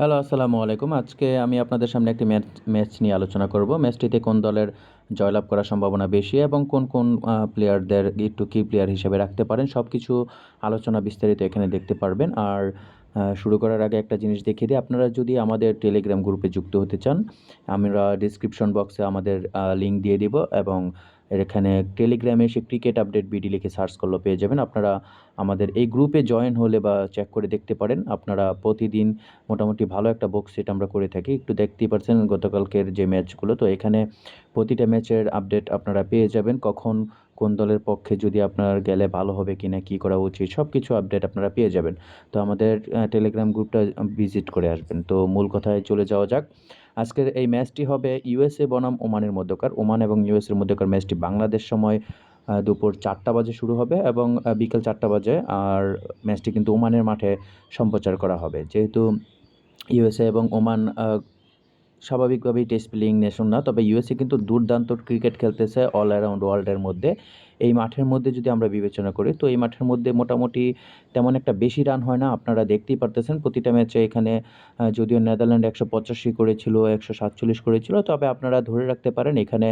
Hello, আসসালামু আলাইকুম। আজকে আমি আপনাদের সামনে একটি ম্যাচ ম্যাচ নিয়ে আলোচনা করব। ম্যাচটিতে কোন দলের জয়লাভ করার সম্ভাবনা বেশি এবং কোন কোন প্লেয়ারদের একটু কি প্লেয়ার হিসেবে রাখতে পারেন সব কিছু আলোচনা বিস্তারিত এখানে দেখতে পারবেন। আর শুরু করার আগে একটা জিনিস দেখিয়ে দিই। আপনারা যদি আমাদের টেলিগ্রাম গ্রুপে যুক্ত হতে চান, আমরা ডিসক্রিপশন বক্সে আমাদের লিঙ্ক দিয়ে দিব এবং এখানে টেলিগ্রামে এসে ক্রিকেট আপডেট বিডি লিখে সার্চ করলে পেয়ে যাবেন। আপনারা আমাদের এই গ্রুপে জয়েন হলে বা চেক করে দেখতে পারেন। আপনারা প্রতিদিন মোটামুটি ভালো একটা বক্স সেট আমরা করে থাকি। একটু দেখতেই পারছেন গতকালকের যে ম্যাচগুলো তো এখানে প্রতিটা ম্যাচের আপডেট আপনারা পেয়ে যাবেন। কখন কোন দলের পক্ষে যদি আপনার গেলে ভালো হবে কি না কী করা উচিত সব কিছু আপডেট আপনারা পেয়ে যাবেন। তো আমাদের টেলিগ্রাম গ্রুপটা ভিজিট করে আসবেন। তো মূল কথায় চলে যাওয়া যাক। আজকের এই ম্যাচটি হবে ইউএসএ, বনাম, ওমানের মধ্যকার। ওমান এবং ইউএসএর মধ্যকার ম্যাচটি বাংলাদেশ সময় দুপুর চারটা বাজে শুরু হবে এবং বিকেল চারটা বাজে আর ম্যাচটি কিন্তু ওমানের মাঠে সম্প্রচার করা হবে। যেহেতু ইউএসএ এবং ওমান স্বাভাবিকভাবেই টেস্ট প্লেয়িং নেশন না, তবে ইউএসএ কিন্তু দুর্দান্ত ক্রিকেট খেলতেছে অল অ্যারাউন্ড ওয়ার্ল্ডের মধ্যে। এই মাঠের মধ্যে যদি আমরা বিবেচনা করি, তো এই মাঠের মধ্যে মোটামুটি তেমন একটা বেশি রান হয় না। আপনারা দেখতেই পারতেছেন, প্রতিটা ম্যাচে এখানে যদিও নেদারল্যান্ড একশো পঁচাশি করেছিল, একশো সাতচল্লিশ করেছিল, তবে আপনারা ধরে রাখতে পারেন, এখানে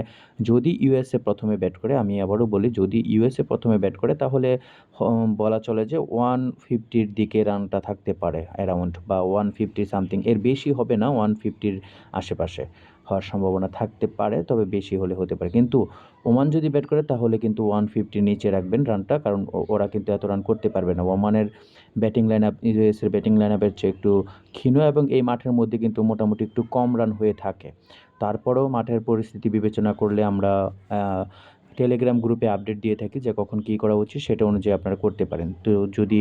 যদি ইউএসএ প্রথমে ব্যাট করে, আমি আবারও বলি, যদি ইউএসএ প্রথমে ব্যাট করে, তাহলে বলা চলে যে ওয়ান ফিফটির দিকে রানটা থাকতে পারে অ্যারাউন্ড, বা ওয়ান ফিফটি সামথিং, এর বেশি হবে না ওয়ান ফিফটির আশেপাশে। হওয়ার সম্ভাবনা থাকতে পারে, তবে বেশি হলে হতে পারে। কিন্তু ওমান যদি ব্যাট করে, তাহলে কিন্তু ওয়ান ফিফটির নিচে রাখবেন রানটা, কারণ ওরা কিন্তু এত রান করতে পারবে না। ওমানের ব্যাটিং লাইন আপ ইউএসের ব্যাটিং লাইন আপের চেয়ে একটু ক্ষীণ এবং এই মাঠের মধ্যে কিন্তু মোটামুটি একটু কম রান হয়ে থাকে। তারপরেও মাঠের পরিস্থিতি বিবেচনা করলে আমরা টেলিগ্রাম গ্রুপে আপডেট দিয়ে থাকি যে কখন কী করা উচিত সেটা অনুযায়ী আপনারা করতে পারেন। তো যদি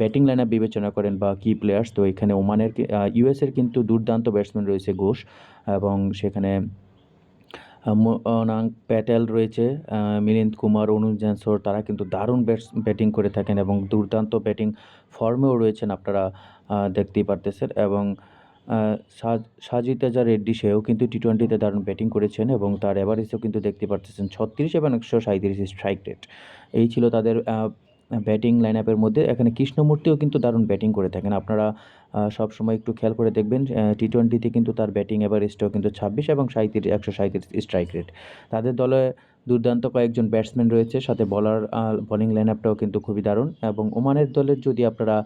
ব্যাটিং লাইন বিবেচনা করেন বা কি প্লেয়ার্স তো এখানে ওমানের ইউএসের কিন্তু দুর্দান্ত ব্যাটসম্যান রয়েছে ঘোষ এবং সেখানে অনাঙ্ক প্যাটেল রয়েছে মিলিন্দ কুমার, অনুজ জ্যানসোর তারা কিন্তু দারুণ ব্যাটিং করে থাকেন এবং দুর্দান্ত ব্যাটিং ফর্মেও রয়েছেন আপনারা দেখতেই পারতেছেন এবং আহ, সাজ- সাজিদ রেড্ডি সেও কিন্তু টি টোয়েন্টিতে দারুণ ব্যাটিং করেছেন এবং তার এভারেজও কিন্তু দেখতে পারতেছেন ছত্রিশ এবং একশো সাঁত্রিশ স্ট্রাইক রেট এই ছিল তাদের ব্যাটিং লাইন আপের মধ্যে। এখানে কৃষ্ণমূর্তিও কিন্তু দারুণ ব্যাটিং করে থাকেন। আপনারা সব সময় একটু খেয়াল করে দেখবেন টি টোয়েন্টিতে কিন্তু তার ব্যাটিং এভারেজটাও কিন্তু ছাব্বিশ এবং সাঁত্রিশ একশো সাঁত্রিশ স্ট্রাইক রেট তাদের দলে দুর্দান্ত কয়েকজন ব্যাটসম্যান রয়েছে, সাথে বলার বোলিং লাইন আপটাও কিন্তু খুবই দারুণ। এবং ওমানের দলের যদি আপনারা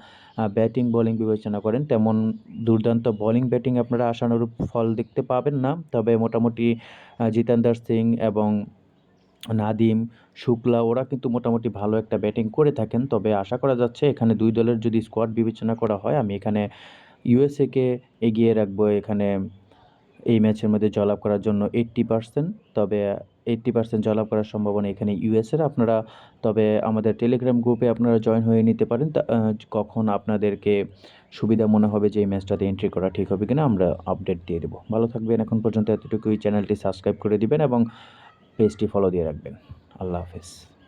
ব্যাটিং বোলিং বিবেচনা করেন, তেমন দুর্দান্ত বোলিং ব্যাটিং আপনারা আশানুরূপ ফল দেখতে পাবেন না। তবে মোটামুটি জিতেন্দ্র সিং এবং নাদিম, শুক্লা, ওরা কিন্তু মোটামুটি ভালো একটা ব্যাটিং করে থাকেন। তবে আশা করা যাচ্ছে এখানে দুই দলের যদি স্কোয়াড বিবেচনা করা হয়, আমি এখানে ইউএসএকে এগিয়ে রাখব এখানে এই ম্যাচের মধ্যে জয়লাভ করার জন্য এইট্টি পার্সেন্ট তবে এইট্টি পার্সেন্ট জয়লাভ করার সম্ভাবনা এখানে ইউএসের। আপনারা, তবে আমাদের টেলিগ্রাম গ্রুপে আপনারা জয়েন হয়ে নিতে পারেন। কখন আপনাদেরকে সুবিধা মনে হবে যে এই ম্যাচটাতে এন্ট্রি করা ঠিক হবে কিনা আমরা আপডেট দিয়ে দেবো। ভালো থাকবেন। এখন পর্যন্ত এতটুকুই। চ্যানেলটি সাবস্ক্রাইব করে দিবেন এবং পেজটি ফলো দিয়ে রাখবেন। আল্লাহ হাফেজ।